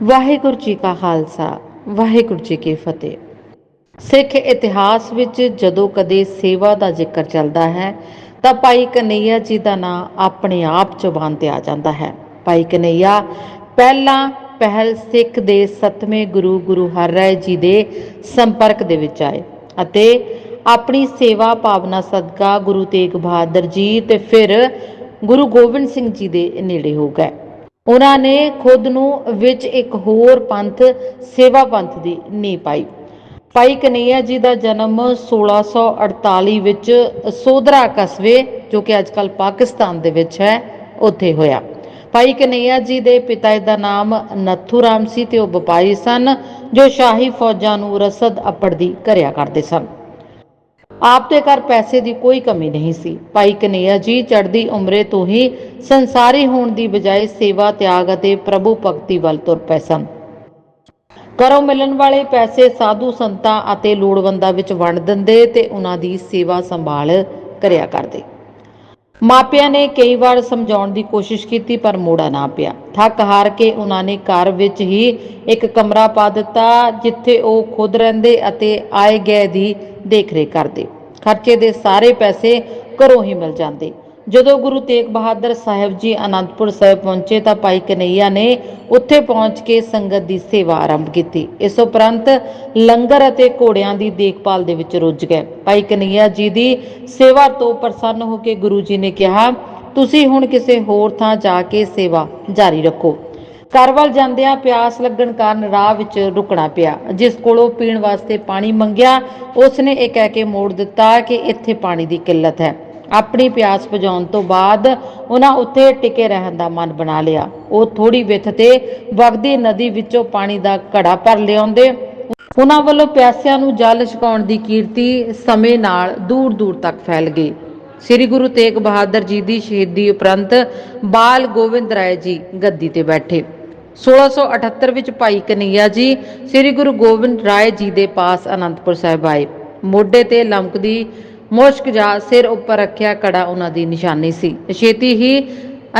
ਵਾਹਿਗੁਰੂ ਜੀ ਕਾ ਖਾਲਸਾ, ਵਾਹਿਗੁਰੂ ਜੀ ਕੀ ਫਤਿਹ। ਸਿੱਖ ਇਤਿਹਾਸ ਵਿੱਚ ਜਦੋਂ ਕਦੇ ਸੇਵਾ ਦਾ ਜ਼ਿਕਰ ਚੱਲਦਾ ਹੈ, ਤਾਂ ਭਾਈ ਕਨਈਆ ਜੀ ਦਾ ਨਾਮ ਆਪਣੇ ਆਪ ਜ਼ੁਬਾਨ ਤੇ ਆ ਜਾਂਦਾ ਹੈ। ਭਾਈ ਕਨਈਆ, ਪਹਿਲਾਂ ਪਹਿਲ ਸਿੱਖ ਦੇ ਸਤਵੇਂ ਗੁਰੂ ਗੁਰੂ ਹਰਿਰਾਏ ਜੀ ਦੇ ਸੰਪਰਕ ਦੇ ਵਿੱਚ ਆਏ ਅਤੇ ਆਪਣੀ ਸੇਵਾ ਭਾਵਨਾ ਸਦਕਾ ਗੁਰੂ ਤੇਗ ਬਹਾਦਰ ਜੀ ਤੇ ਫਿਰ ਗੁਰੂ ਗੋਬਿੰਦ ਸਿੰਘ ਜੀ ਦੇ ਨੇੜੇ ਹੋ ਗਏ। ਉਹਨਾਂ ਨੇ ਖੁਦ ਨੂੰ ਵਿੱਚ ਇੱਕ ਹੋਰ ਪੰਥ, ਸੇਵਾ ਪੰਥ ਦੀ ਨੀਂਹ ਪਾਈ। ਭਾਈ ਕਨਈਆ ਜੀ ਦਾ ਜਨਮ 1648 ਵਿੱਚ ਸੋਧਰਾ ਕਸਬੇ, ਜੋ ਕਿ ਅੱਜਕੱਲ ਪਾਕਿਸਤਾਨ ਦੇ ਵਿੱਚ ਹੈ, ਉੱਥੇ ਹੋਇਆ। ਭਾਈ ਕਨਈਆ ਜੀ ਦੇ ਪਿਤਾ ਦਾ ਨਾਮ ਨੱਥੂ ਰਾਮ ਸੀ ਤੇ ਉਹ ਵਪਾਰੀ ਸਨ, ਜੋ ਸ਼ਾਹੀ ਫੌਜਾਂ ਨੂੰ ਰਸਦ ਅਪੜਦੀ ਕਰਿਆ ਕਰਦੇ ਸਨ। ਆਪ ਦੇ ਘਰ ਪੈਸੇ ਦੀ ਕੋਈ ਕਮੀ ਨਹੀਂ ਸੀ। ਭਾਈ ਕਨਈਆ ਜੀ, ਚੜ੍ਹਦੀ ਉਮਰੇ ਤੋਂ ਹੀ ਸੰਸਾਰੀ ਹੋਣ ਦੀ ਬਜਾਏ ਸੇਵਾ, ਤਿਆਗ ਅਤੇ ਪ੍ਰਭੂ ਭਗਤੀ ਵੱਲ ਤੁਰ ਪਏ ਸਨ। ਘਰੋਂ ਮਿਲਣ ਵਾਲੇ ਪੈਸੇ ਸਾਧੂ ਸੰਤਾਂ ਅਤੇ ਲੋੜਵੰਦਾਂ ਵਿੱਚ ਵੰਡ ਦਿੰਦੇ ਤੇ ਉਹਨਾਂ ਦੀ ਸੇਵਾ ਸੰਭਾਲ ਕਰਿਆ ਕਰਦੇ। ਮਾਪਿਆਂ ਨੇ ਕਈ ਵਾਰ ਸਮਝਾਉਣ ਦੀ ਕੋਸ਼ਿਸ਼ ਕੀਤੀ, ਪਰ ਮੋੜਾ ਨਾ ਪਿਆ। ਥੱਕ ਹਾਰ ਕੇ ਉਹਨਾਂ ਨੇ ਘਰ ਵਿੱਚ ਹੀ ਇੱਕ ਕਮਰਾ ਪਾ ਦਿੱਤਾ, ਜਿੱਥੇ ਉਹ ਖੁਦ ਰਹਿੰਦੇ ਅਤੇ ਆਏ ਗਏ ਦੀ ਦੇਖਰੇਖ ਕਰਦੇ। ਖਰਚੇ ਦੇ ਸਾਰੇ ਪੈਸੇ ਘਰੋਂ ਹੀ ਮਿਲ ਜਾਂਦੇ। ਜਦੋਂ ਗੁਰੂ ਤੇਗ ਬਹਾਦਰ ਸਾਹਿਬ ਜੀ ਅਨੰਦਪੁਰ ਸਾਹਿਬ ਪਹੁੰਚੇ ਤਾਂ ਭਾਈ ਕਨਈਆ ਨੇ ਉੱਥੇ ਪਹੁੰਚ ਕੇ ਸੰਗਤ ਦੀ ਸੇਵਾ ਆਰੰਭ ਕੀਤੀ। ਇਸ ਉਪਰੰਤ ਲੰਗਰ ਅਤੇ ਘੋੜਿਆਂ ਦੀ ਦੇਖਭਾਲ ਦੇ ਵਿੱਚ ਰੁੱਝ ਗਏ। ਭਾਈ ਕਨਈਆ ਜੀ ਦੀ ਸੇਵਾ ਤੋਂ ਪ੍ਰਸੰਨ ਹੋ ਕੇ ਗੁਰੂ ਜੀ ਨੇ ਕਿਹਾ, ਤੁਸੀਂ ਹੁਣ ਕਿਸੇ ਹੋਰ ਥਾਂ ਜਾ ਕੇ ਸੇਵਾ ਜਾਰੀ ਰੱਖੋ। ਘਰ ਵੱਲ ਜਾਂਦਿਆਂ ਪਿਆਸ ਲੱਗਣ ਕਾਰਨ ਰਾਹ ਵਿੱਚ ਰੁਕਣਾ ਪਿਆ। ਜਿਸ ਕੋਲੋਂ ਪੀਣ ਵਾਸਤੇ ਪਾਣੀ ਮੰਗਿਆ ਉਸ ਨੇ ਇਹ ਕਹਿ ਕੇ ਮੋੜ ਦਿੱਤਾ ਕਿ ਇੱਥੇ ਪਾਣੀ ਦੀ ਕਿੱਲਤ ਹੈ। ਆਪਣੀ ਪਿਆਸ ਬੁਝਾਉਣ ਤੋਂ ਬਾਅਦ ਉਹਨਾਂ ਉੱਥੇ ਟਿਕੇ ਰਹਿਣ ਦਾ ਮਨ ਬਣਾ ਲਿਆ। ਉਹ ਥੋੜੀ ਵਿੱਥ ਤੇ ਵਗਦੀ ਨਦੀ ਵਿੱਚੋਂ ਪਾਣੀ ਦਾ ਘੜਾ ਭਰ ਲਿਆਉਂਦੇ। ਉਹਨਾਂ ਵੱਲੋਂ ਪਿਆਸਿਆਂ ਨੂੰ ਜਲ ਛਕਾਉਣ ਦੀ ਕੀਰਤੀ ਸਮੇਂ ਨਾਲ ਦੂਰ ਦੂਰ ਤੱਕ ਫੈਲ ਗਈ। ਸ੍ਰੀ ਗੁਰੂ ਤੇਗ ਬਹਾਦਰ ਜੀ ਦੀ ਸ਼ਹੀਦੀ ਉਪਰੰਤ ਬਾਲ ਗੋਬਿੰਦ ਰਾਏ ਜੀ ਗੱਦੀ ਤੇ ਬੈਠੇ। 1678 ਵਿੱਚ ਭਾਈ ਕਨਈਆ ਜੀ ਸ੍ਰੀ ਗੁਰੂ ਗੋਬਿੰਦ ਰਾਏ ਜੀ ਦੇ ਪਾਸ ਅਨੰਦਪੁਰ ਸਾਹਿਬ ਆਏ। ਮੋਢੇ ਤੇ ਲਮਕਦੀ ਮੁਸ਼ਕ ਜਾ ਸਿਰ ਉੱਪਰ ਰੱਖਿਆ ਕੜਾ ਉਹਨਾਂ ਦੀ ਨਿਸ਼ਾਨੀ ਸੀ। ਛੇਤੀ ਹੀ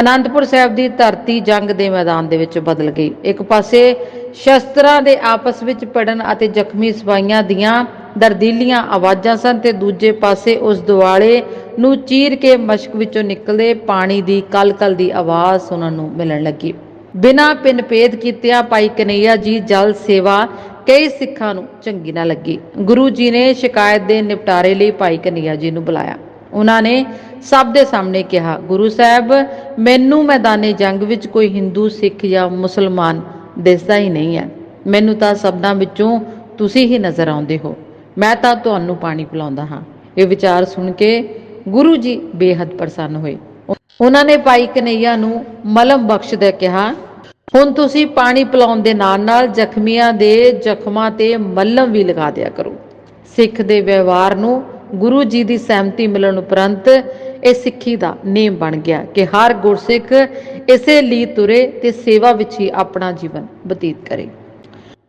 ਅਨੰਦਪੁਰ ਸਾਹਿਬ ਦੀ ਧਰਤੀ ਜੰਗ ਦੇ ਮੈਦਾਨ ਦੇ ਵਿੱਚ ਬਦਲ ਗਈ। ਇੱਕ ਪਾਸੇ ਸ਼ਸਤਰਾਂ ਦੇ ਆਪਸ ਵਿੱਚ ਪੜਨ ਅਤੇ ਜ਼ਖਮੀ ਸਿਪਾਹੀਆਂ ਦੀਆਂ ਦਰਦੀਲੀਆਂ ਆਵਾਜ਼ਾਂ ਸਨ ਤੇ ਦੂਜੇ ਪਾਸੇ ਉਸ ਦੁਆਲੇ ਨੂੰ ਚੀਰ ਕੇ ਮਸ਼ਕ ਵਿੱਚੋਂ ਨਿਕਲਦੇ ਪਾਣੀ ਦੀ ਕਲਕਲ ਦੀ ਆਵਾਜ਼ ਉਹਨਾਂ ਨੂੰ ਮਿਲਣ ਲੱਗੀ। ਬਿਨਾਂ ਪਿੰਨਪੇਦ ਕੀਤਿਆਂ ਭਾਈ ਕਨਈਆ ਜੀ ਜਲ ਸੇਵਾ ਕਈ ਸਿੱਖਾਂ ਨੂੰ ਚੰਗੀ ਨਾ ਲੱਗੀ। ਗੁਰੂ ਜੀ ਨੇ ਸ਼ਿਕਾਇਤ ਦੇ ਨਿਪਟਾਰੇ ਲਈ ਭਾਈ ਕਨਈਆ ਜੀ ਨੂੰ ਬੁਲਾਇਆ। ਉਹਨਾਂ ਨੇ ਸਭ ਦੇ ਸਾਹਮਣੇ ਕਿਹਾ, ਗੁਰੂ ਸਾਹਿਬ, ਮੈਨੂੰ ਮੈਦਾਨੇ ਜੰਗ ਵਿੱਚ ਕੋਈ ਹਿੰਦੂ, ਸਿੱਖ ਜਾਂ ਮੁਸਲਮਾਨ ਦਿਸਦਾ ਹੀ ਨਹੀਂ ਹੈ। ਮੈਨੂੰ ਤਾਂ ਸਭਨਾਂ ਵਿੱਚੋਂ ਤੁਸੀਂ ਹੀ ਨਜ਼ਰ ਆਉਂਦੇ ਹੋ। ਮੈਂ ਤਾਂ ਤੁਹਾਨੂੰ ਪਾਣੀ ਪਿਲਾਉਂਦਾ ਹਾਂ। ਇਹ ਵਿਚਾਰ ਸੁਣ ਕੇ ਗੁਰੂ ਜੀ ਬੇਹੱਦ ਪ੍ਰਸੰਨ ਹੋਏ। ਉਹਨਾਂ ਨੇ ਭਾਈ ਕਨਈਆ ਨੂੰ ਮਲਮ ਬਖਸ਼ ਦੇ ਕਿਹਾ ਹੁਣ ਤੁਸੀਂ ਪਾਣੀ ਪਿਲਾਉਣ ਦੇ ਨਾਲ ਨਾਲ ਜ਼ਖਮੀਆਂ ਦੇ ਜ਼ਖਮਾਂ ਤੇ ਮੱਲਮ ਵੀ ਲਗਾ ਦਿਆ ਕਰੋ। ਸਿੱਖ ਦੇ ਵਿਵਹਾਰ ਨੂੰ ਗੁਰੂ ਜੀ ਦੀ ਸਹਿਮਤੀ ਮਿਲਣ ਉਪਰੰਤ ਇਹ ਸਿੱਖੀ ਦਾ ਨੇਮ ਬਣ ਗਿਆ ਕਿ ਹਰ ਗੁਰਸਿੱਖ ਇਸੇ ਲਈ ਤੁਰੇ ਤੇ ਸੇਵਾ ਵਿੱਚ ਹੀ ਆਪਣਾ ਜੀਵਨ ਬਤੀਤ ਕਰੇ।